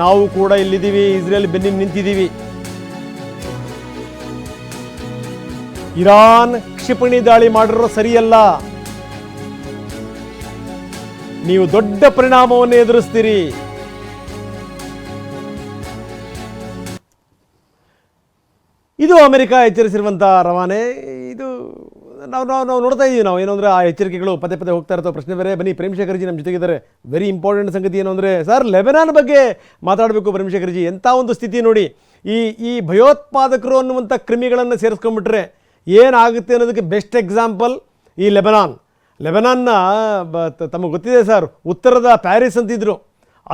ನಾವು ಕೂಡ ಇಲ್ಲಿದ್ದೀವಿ, ಇಸ್ರೇಲ್ ಬೆನ್ನಿ ನಿಂತಿದ್ದೀವಿ. ಇರಾನ್ ಕ್ಷಿಪಣಿ ದಾಳಿ ಮಾಡಿರೋ ಸರಿಯಲ್ಲ. ನೀವು ದೊಡ್ಡ ಪರಿಣಾಮವನ್ನು ಎದುರಿಸ್ತೀರಿ. ಇದು ಅಮೆರಿಕ ಎಚ್ಚರಿಸಿರುವಂತಹ ರವಾನೆ. ಇದು ನಾವು ನಾವು ನಾವು ನೋಡ್ತಾ ಇದ್ದೀವಿ ನಾವು. ಏನಂದ್ರೆ ಆ ಎಚ್ಚರಿಕೆಗಳು ಪದೇ ಪದೇ ಹೋಗ್ತಾ ಇರ್ತವೆ ಪ್ರಶ್ನೆ ಬೇರೆ, ಬನ್ನಿ ಪ್ರೇಮಶೇಖರ್ಜಿ ನಮ್ಮ ಜೊತೆಗಿದ್ದಾರೆ ವೆರಿ ಇಂಪಾರ್ಟೆಂಟ್ ಸಂಗತಿ ಏನು ಅಂದರೆ, ಸರ್, ಲೆಬನಾನ್ ಬಗ್ಗೆ ಮಾತಾಡಬೇಕು ಪ್ರೇಮಶೇಖರ್ಜಿ ಎಂಥ ಒಂದು ಸ್ಥಿತಿ ನೋಡಿ. ಈ ಈ ಭಯೋತ್ಪಾದಕರು ಅನ್ನುವಂಥ ಕ್ರಿಮಿಗಳನ್ನು ಸೇರಿಸ್ಕೊಂಡ್ಬಿಟ್ರೆ ಏನಾಗುತ್ತೆ ಅನ್ನೋದಕ್ಕೆ ಬೆಸ್ಟ್ ಎಕ್ಸಾಂಪಲ್ ಈ ಲೆಬನಾನ್. ಲೆಬನಾನ್ನ ತಮಗೆ ಗೊತ್ತಿದೆ, ಸರ್, ಉತ್ತರದ ಪ್ಯಾರಿಸ್ ಅಂತಿದ್ರು.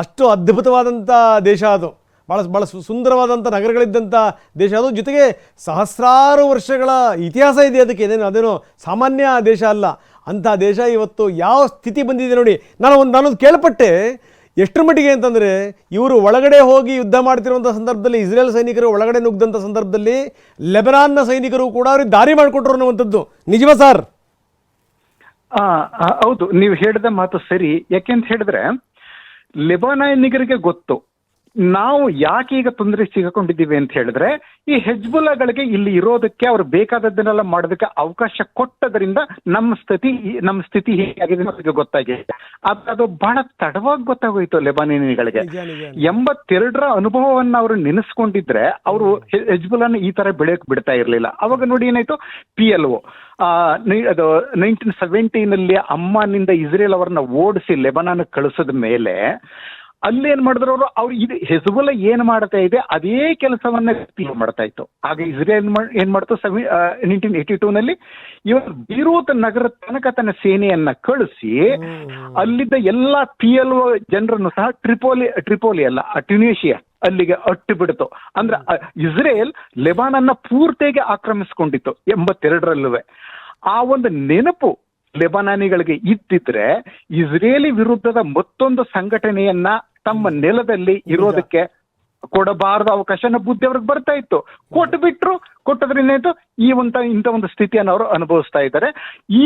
ಅಷ್ಟು ಅದ್ಭುತವಾದಂಥ ದೇಶ ಅದು. ಭಾಳ ಭಾಳ ಸುಂದರವಾದಂಥ ನಗರಗಳಿದ್ದಂಥ ದೇಶ. ಅದು ಜೊತೆಗೆ ಸಹಸ್ರಾರು ವರ್ಷಗಳ ಇತಿಹಾಸ ಇದೆ ಅದಕ್ಕೆ. ಏನೇನು ಅದೇನು ಸಾಮಾನ್ಯ ದೇಶ ಅಲ್ಲ. ಅಂಥ ದೇಶ ಇವತ್ತು ಯಾವ ಸ್ಥಿತಿ ಬಂದಿದೆ ನೋಡಿ. ನಾನು ಒಂದು, ನಾನೊಂದು ಕೇಳ್ಪಟ್ಟೆ. ಎಷ್ಟರ ಮಟ್ಟಿಗೆ ಅಂತಂದರೆ, ಇವರು ಒಳಗಡೆ ಹೋಗಿ ಯುದ್ಧ ಮಾಡ್ತಿರುವಂಥ ಸಂದರ್ಭದಲ್ಲಿ, ಇಸ್ರೇಲ್ ಸೈನಿಕರು ಒಳಗಡೆ ನುಗ್ಗಿದಂಥ ಸಂದರ್ಭದಲ್ಲಿ, ಲೆಬನಾನ್ನ ಸೈನಿಕರು ಕೂಡ ಅವ್ರಿಗೆ ದಾರಿ ಮಾಡಿಕೊಟ್ರು ಅನ್ನುವಂಥದ್ದು. ನಿಜವ ಸರ್? ಹೌದು. ನೀವು ಹೇಳಿದ ಮಾತು ಸರಿ. ಯಾಕೆಂತ ಹೇಳಿದ್ರೆ ಲೆಬನಾನಿಗರಿಗೆ ಗೊತ್ತು. ನಾವು ಯಾಕೆ ಈಗ ತೊಂದರೆ ಸಿಗಾಕೊಂಡಿದ್ದೀವಿ ಅಂತ ಹೇಳಿದ್ರೆ ಈ ಹೆಜ್ಬುಲಾಗಳಿಗೆ ಇಲ್ಲಿ ಇರೋದಕ್ಕೆ ಅವ್ರು ಬೇಕಾದದ್ದನ್ನೆಲ್ಲ ಮಾಡೋದಕ್ಕೆ ಅವಕಾಶ ಕೊಟ್ಟದ್ರಿಂದ ನಮ್ಮ ಸ್ಥಿತಿ ನಮ್ಮ ಸ್ಥಿತಿ ಹೇಗಾಗಿದೆ ಅವ್ರಿಗೆ ಗೊತ್ತಾಗಿದೆ. ಅದು ಬಹಳ ತಡವಾಗಿ ಗೊತ್ತಾಗೋಯ್ತು ಲೆಬಾನಿನಿಗಳಿಗೆ ಎಂಬತ್ತೆರಡರ ಅನುಭವವನ್ನ ಅವರು ನೆನೆಸ್ಕೊಂಡಿದ್ರೆ ಅವರು ಹೆಜ್ಬುಲಾನ ಈ ತರ ಬೆಳೆಯಕ್ ಬಿಡ್ತಾ ಇರ್ಲಿಲ್ಲ. ಅವಾಗ ನೋಡಿ ಏನಾಯ್ತು? ಪಿ ಎಲ್ ಒ ಅದು ನೈನ್ಟೀನ್ ಸೆವೆಂಟೀನಲ್ಲಿ ಅಮ್ಮನಿಂದ ಇಸ್ರೇಲ್ ಅವರನ್ನ ಓಡಿಸಿ ಲೆಬನಾನ್ ಕಳಿಸಿದ ಮೇಲೆ ಅಲ್ಲಿ ಏನ್ ಮಾಡಿದ್ರು ಅವರು ಅವ್ರು ಇದು ಹೆಜ್ಬುಲ್ಲ ಏನ್ ಮಾಡ್ತಾ ಇದೆ ಅದೇ ಕೆಲಸವನ್ನ ಮಾಡ್ತಾ ಇತ್ತು. ಆಗ ಇಸ್ರೇಲ್ ಏನ್ ಮಾಡ್ತು? ಸೆವೆ ನೈನ್ಟೀನ್ ಏಯ್ಟಿ ಟೂ ನಲ್ಲಿ ಇವನ್ ಬೀರೂತ್ ನಗರ ತನಕ ತನ್ನ ಸೇನೆಯನ್ನ ಕಳಿಸಿ ಅಲ್ಲಿದ್ದ ಎಲ್ಲಾ ಪಿ ಎಲ್ ಒ ಜನರನ್ನು ಸಹ ಟ್ರಿಪೋಲಿ ಟ್ರಿಪೋಲಿ ಅಲ್ಲ ಟ್ಯುನೇಷಿಯಾ ಅಲ್ಲಿಗೆ ಅಟ್ಟು ಬಿಡ್ತು. ಅಂದ್ರೆ ಇಸ್ರೇಲ್ ಇಸ್ರೇಲ್ ಲೆಬಾನನ್ನ ಪೂರ್ತಿಗೆ ಆಕ್ರಮಿಸ್ಕೊಂಡಿತ್ತು ಎಂಬತ್ತೆರಡರಲ್ಲೂ ಆ ಒಂದು ನೆನಪು ಲೆಬನಾನಿಗಳಿಗೆ ಇದ್ದಿದ್ರೆ ಇಸ್ರೇಲಿ ವಿರುದ್ಧದ ಮತ್ತೊಂದು ಸಂಘಟನೆಯನ್ನ ತಮ್ಮ ನೆಲದಲ್ಲಿ ಇರೋದಕ್ಕೆ ಕೊಡಬಾರದ ಅವಕಾಶನ ಬುದ್ಧಿ ಅವ್ರಿಗೆ ಬರ್ತಾ ಇತ್ತು. ಕೊಟ್ಟು ಬಿಟ್ರು ಕೊಟ್ಟದ್ರಿಂದ ಈ ಒಂದು ಇಂಥ ಒಂದು ಸ್ಥಿತಿಯನ್ನು ಅವರು ಅನುಭವಿಸ್ತಾ ಇದ್ದಾರೆ.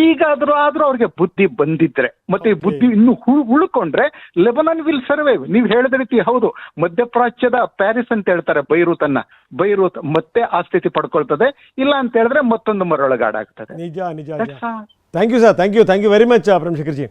ಈಗಾದ್ರೂ ಆದ್ರೂ ಅವ್ರಿಗೆ ಬುದ್ಧಿ ಬಂದಿದ್ರೆ ಮತ್ತೆ ಈ ಬುದ್ಧಿ ಇನ್ನು ಉಳ್ಕೊಂಡ್ರೆ ಲೆಬನಾನ್ ವಿಲ್ ಸರ್ವೈವ್. ನೀವು ಹೇಳಿದ ರೀತಿ ಹೌದು ಮಧ್ಯಪ್ರಾಚ್ಯದ ಪ್ಯಾರಿಸ್ ಅಂತ ಹೇಳ್ತಾರೆ ಬೈರೂತ್ ಅನ್ನ ಬೈರೂತ್ ಮತ್ತೆ ಆ ಸ್ಥಿತಿ ಪಡ್ಕೊಳ್ತದೆ. ಇಲ್ಲ ಅಂತ ಹೇಳಿದ್ರೆ ಮತ್ತೊಂದು ಮರೊಳಗಾಡಾಗ್ತದೆ ನಿಜ ನಿಜ thank you sir thank you thank you very much Premashekharji